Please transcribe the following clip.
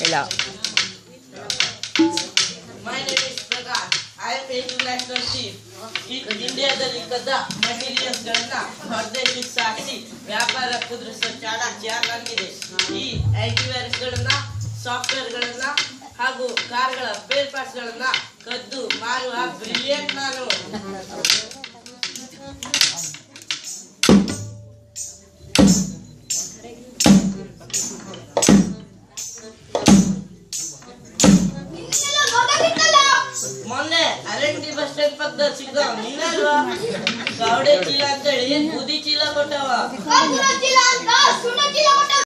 ಇಲ್ಲ My name is Prakash. I am international chief. ಇಂಡಿಯಾದಲ್ಲಿ ಕದ್ದ ಮಟೀರಿಯಲ್ಸ್ ಗಳನ್ನ ಹೊರದೇಶಕ್ಕೆ ಸಾಗಿಸಿ ವ್ಯಾಪಾರ ಕುದುರಿಸೋ ಚಾಡ ಚಾಲಾಗಿದೆ ಈ ಆಂಟಿವೈರಸ್ ಗಳನ್ನ ಸಾಫ್ಟ್ವೇರ್ ಗಳನ್ನ ಹಾಗೂ ಕಾರ್ಗಳ ಬೇರ್ ಪಾರ್ಟ್ಸ್ ಗಳನ್ನ ಕದ್ದು ಮಾರುವ ಬ್ರಿಲಿಯಂಟ್ ನಾನು थंडी बसते पद्धतशीर गावणी गावड्याची लातळी उदीची लापटावा